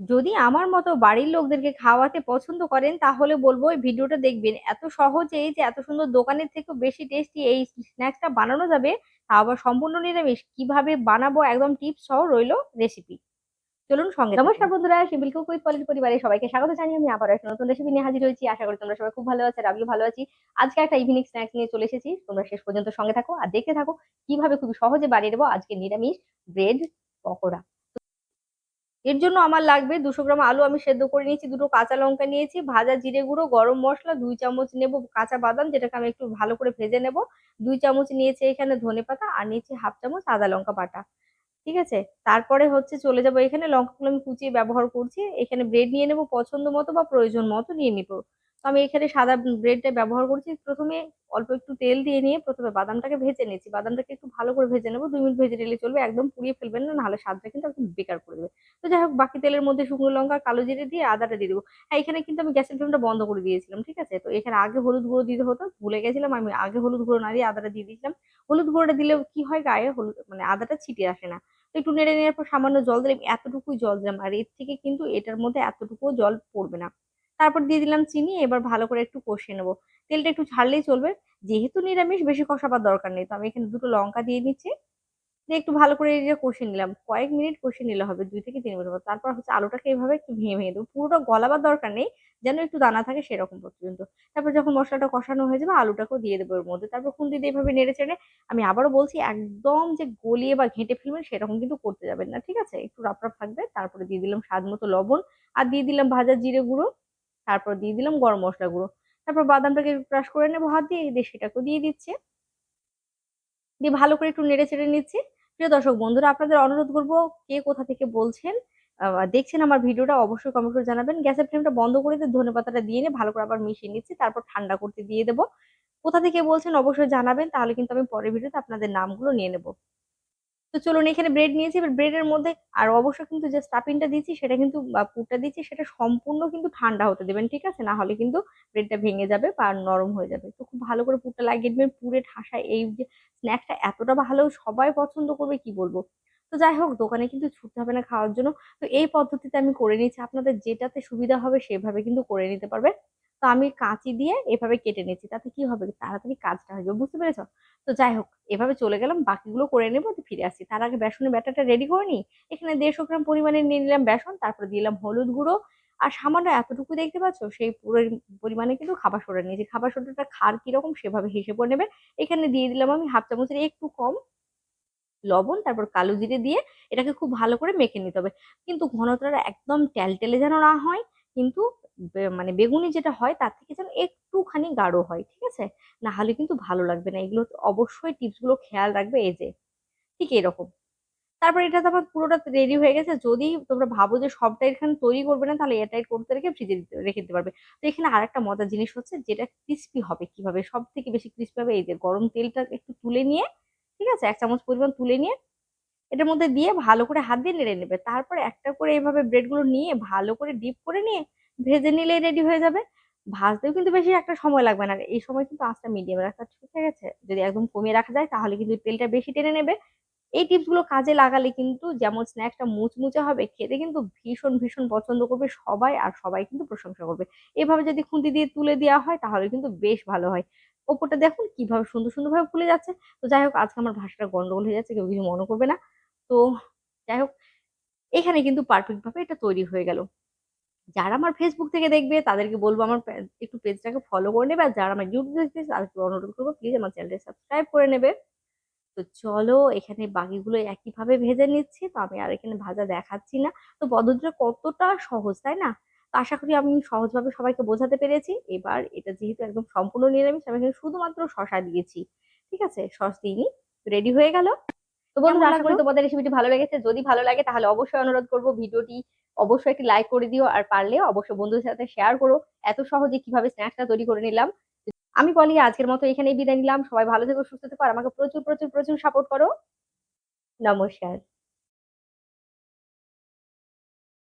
যদি আমার মতো বাড়ির লোকদেরকে খাওয়াতে পছন্দ করেন, তাহলে বলব এই ভিডিওটা দেখবেন। এত সহজেই যে এত সুন্দর দোকানের থেকেও বেশি টেস্টি এই স্ন্যাক্সটা বানানো যাবে আবার সম্পূর্ণ নিরামিষ। কীভাবে বানাবো একদম টিপস সহ রইল রেসিপি চলুন সঙ্গে নমস্কার বন্ধুরা শিবিল কুক উইথ পলির পরিবারে সবাইকে স্বাগত জানিয়ে আমি আবার একটা নতুন রেসিপি নিয়ে হাজির হয়েছি। আশা করি তোমরা সবাই খুব ভালো আছো, আমিও ভালো আছি। আজকে একটা ইভিনিং স্ন্যাক্স নিয়ে চলে এসেছি। তোমরা শেষ পর্যন্ত সঙ্গে থাকো আর দেখতে থাকো কীভাবে খুবই সহজে বানিয়ে দেবো আজকে নিরামিষ ব্রেড পকোড়া। এর জন্য আমার লাগবে দুশো গ্রাম আলু আমি সেদ্ধ করে নিয়েছি, দুটো কাঁচা লঙ্কা নিয়েছি, ভাজা জিরে গুঁড়ো, গরম মশলা, দুই চামচ নেব কাঁচা বাদাম যেটাকে আমি একটু ভালো করে ভেজে নেব, দুই চামচ নিয়েছি এখানে ধনে পাতা আর নিয়েছি হাফ চামচ আদা লঙ্কা বাটা, ঠিক আছে? তারপরে হচ্ছে চলে যাব এখানে, লঙ্কাগুলো আমি কুচিয়ে ব্যবহার করছি, এখানে ব্রেড নিয়ে নেব পছন্দ মতো বা প্রয়োজন মতো নিয়ে নিব। আমি এখানে সাদা ব্রেডটা ব্যবহার করছি। প্রথমে অল্প একটু তেল দিয়ে নিয়ে প্রথমে বাদামটাকে ভেজে নিয়েছি। বাদামটাকে একটু ভালো করে ভেজে নেব। দুই মিনিট ভেজে নিলে চলবে। একদম পুড়িয়ে ফেলবেন না, নাহলে স্বাদটা কিন্তু একদম বেকার করে দেবে। তো যাই হোক, বাকি তেলের মধ্যে শুকনো লঙ্কা, কালো জিরে দিয়ে আদাটা দিয়ে দেবো। হ্যাঁ এখানে কিন্তু আমি গ্যাসের ফ্লেমটা বন্ধ করে দিয়েছিলাম, ঠিক আছে? তো এখানে আগে হলুদ গুঁড়ো দিতে হতো, ভুলে গেছিলাম। আমি আগে হলুদ গুঁড়ো না দিয়ে আদাটা দিয়ে দিয়েছিলাম। হলুদ গুঁড়োটা দিলে কি হয় গায়ে? হলুদ মানে আদাটা ছিটে আসে না। একটু নেড়ে নেওয়ার পর সামান্য জল দিলাম। এতটুকুই জল দিলাম। আর এর থেকে কিন্তু এটার মধ্যে এতটুকুও জল পড়বে না। তারপর দিয়ে দিলাম চিনি, এবার ভালো করে একটু কষিয়ে নেব। তেলটা একটু ছাড়লেই চলবে, যেহেতু নিরামিষ, বেশি কষাবার দরকার নেই। তো আমি এখানে দুটো লঙ্কা দিয়ে নিচ্ছি দিয়ে একটু ভালো করে এটা কষিয়ে নিলাম, কয়েক মিনিট কষিয়ে নিলে হবে, দুই থেকে তিন মিনিট তারপর হচ্ছে আলুটাকে এইভাবে একটু ভেঙে ভেঙে দেবো। পুরোটা গলাবার দরকার নেই, যেন একটু দানা থাকে সেরকম পর্যন্ত। তারপর যখন মশলাটা কষানো হয়ে যাবে, আলুটাকেও দিয়ে দেবো ওর মধ্যে। তারপর খুন্তি দিয়ে এইভাবে নেড়ে চেড়ে, আমি আবারও বলছি, একদম যে গলিয়ে বা ঘেঁটে ফেলবেন সেরকম কিন্তু করতে যাবেন না, ঠিক আছে? একটু রাপ রাপ থাকবে, তারপরে দিয়ে দিলাম স্বাদ মতো লবণ। আর দিয়ে দিলাম ভাজা জিরে গুঁড়ো। তারপর দিয়ে দিলাম গরম মশলা গুঁড়ো। তারপর বাদামটাকে ক্রাশ করে নেব হাত দিয়ে দিয়ে সেটাকেও দিয়ে দিচ্ছে। দিয়ে ভালো করে একটু নেড়ে চেড়ে নিচ্ছি। প্রিয় দর্শক বন্ধুরা, আপনাদের অনুরোধ করব কে কোথা থেকে বলছেন দেখছেন আমার ভিডিওটা অবশ্যই কমেন্ট করে জানাবেন। গ্যাসের ফ্লেমটা বন্ধ করে দিয়ে ধনে পাতাটা দিয়ে নিয়ে ভালো করে আবার মিশিয়ে নিচ্ছি। তারপর ঠান্ডা করতে দিয়ে দেবো। কোথা থেকে বলছেন অবশ্যই জানাবেন, তাহলে কিন্তু আমি পরের ভিডিওতে আপনাদের নামগুলো নিয়ে নেব। তো চলুন এখানে ব্রেড নিয়েছি, এবার ব্রেডের মধ্যে আর অবশ্যই কিন্তু যে স্টাফিংটা দিচ্ছি সেটা কিন্তু পুরটা দিচ্ছি সেটা সম্পূর্ণ কিন্তু ঠান্ডা হতে দেবেন, ঠিক আছে? না হলে কিন্তু ব্রেডটা ভেঙে যাবে বা নরম হয়ে যাবে। তো খুব ভালো করে পুরটা লাগিয়ে দেবেন পুরে ঠাসা এই যে স্ন্যাকটা এতটা ভালো সবাই পছন্দ করবে, কি বলব? তো যাই হোক, দোকানে কিন্তু ছুটতে হবে না খাওয়ার জন্য। তো এই পদ্ধতিতে আমি করে নিচ্ছি, আপনাদের যেটাতে সুবিধা হবে সেভাবে কিন্তু করে নিতে পারবে তো আমি কাঁচি দিয়ে এভাবে কেটে নিয়েছি। তাতে কি হবে? তাড়াতাড়ি কাজটা হয়ে যাবে, বুঝতে পেরেছ? তো যাই হোক, এভাবে চলে গেলাম, বাকিগুলো করে নেব ফিরে আসছি। তার আগে বেসনের ব্যাটারটা রেডি করে নিই। এখানে দেড়শো গ্রাম পরিমাণে নিয়ে নিলাম বেসন, তারপরে দিলাম হলুদ গুঁড়ো। আর সামান্য এতটুকু দেখতে পাচ্ছ, সেই পুরো পরিমাণে কিন্তু খাবার সোডা নিয়েছি। খাবার সোডাটা খার কীরকম সেভাবে হিসেবে নেবে। এখানে দিয়ে দিলাম আমি হাফ চামচের একটু কম লবণ, তারপর কালো জিরে দিয়ে এটাকে খুব ভালো করে মেখে নিতে হবে। কিন্তু ঘনত্বটা একদম টেলটেলে যেন না হয়, কিন্তু মানে বেগুনি যেটা হয় তার থেকে যেন একটুখানি গাঢ় হয়, ঠিক আছে? না হলে কিন্তু ভালো লাগবে না। এগুলো অবশ্যই টিপসগুলো খেয়াল রাখবে এই যে, ঠিক এরকম। তারপর এটা তো আমার পুরোটা রেডি হয়ে গেছে। যদি তোমরা ভাবো যে সবটা এখানে তৈরি করবে না, তাহলে এটাই করতে রেখে ফ্রিজে রেখে দিতে পারবে। তো এখানে আর একটা মজার জিনিস হচ্ছে যেটা ক্রিস্পি হবে কীভাবে সব থেকে বেশি ক্রিস্পি হবে এই যে গরম তেলটা একটু তুলে নিয়ে, ঠিক আছে? এক চামচ পরিমাণ তুলে নিয়ে, এটার মধ্যে দিয়ে ভালো করে হাত দিয়ে নেড়ে নেবে। তারপরে একটা করে এইভাবে ব্রেডগুলো নিয়ে ভালো করে ডিপ করে নিয়ে ভেজে নিলেই রেডি হয়ে যাবে। ভাজতেও কিন্তু বেশি একটা সময় লাগবে না। এই সময় কিন্তু আস্তে মিডিয়ামে রাখা ঠিক আছে। যদি একদম কমিয়ে রাখা যায়, তাহলে কিন্তু তেলটা বেশি টেনে নেবে। এই টিপসগুলো কাজে লাগালে কিন্তু যেমন স্ন্যাক্সটা মুচমুচে হবে, খেতে কিন্তু ভীষণ ভীষণ পছন্দ করবে সবাই আর সবাই কিন্তু প্রশংসা করবে। এভাবে যদি খুন্তি দিয়ে তুলে দেওয়া হয়, তাহলে কিন্তু বেশ ভালো হয়। ওপরটা দেখুন কীভাবে সুন্দর, সুন্দরভাবে ফুলে যাচ্ছে। তো যাই হোক, আজকে আমার ভাষাটা গন্ডগোল হয়ে যাচ্ছে, কেউ কিছু মনে করবে না। তো যাই হোক, এখানে কিন্তু পারফেক্ট ভাবে এটা তৈরি হয়ে গেল। যারা আমার ফেসবুক থেকে দেখবে তাদেরকে বলব আমার একটু পেজটাকে ফলো করে নেবে আর যারা আমার ইউটিউব দেখবে তাদেরকে অনুরোধ করব প্লিজ আমার চ্যানেলটা সাবস্ক্রাইব করে নেবে। তো চলো এখানে বাকিগুলো একইভাবে ভেজে নিচ্ছি তো আমি আর এখানে ভাজা দেখাচ্ছি না। তো পদ্ধতিটা কতটা সহজ তাই না? তো আশা করি আমি সহজভাবে সবাইকে বোঝাতে পেরেছি। এবার এটা যেহেতু একদম সম্পূর্ণ নিরামিষ আমি এখানে শুধুমাত্র শশা দিয়েছি ঠিক আছে? সস দিইনি রেডি হয়ে গেল। তো বন্ধুরা আশা করি তোমাদের রেসিপিটি ভালো লেগেছে। যদি ভালো লাগে তাহলে অবশ্যই অনুরোধ করব ভিডিওটি অবশ্যই একটি লাইক করে দিও আর পারলে অবশ্যই বন্ধুদের সাথে শেয়ার করো। এত সহজে কীভাবে স্ন্যাক্সটা তৈরি করে নিলাম। আমি বলি, আজকের মতো এখানেই বিদায় নিলাম। সবাই ভালো থেকো, সুস্থ থেকো আর আমাকে প্রচুর প্রচুর প্রচুর সাপোর্ট করো। নমস্কার।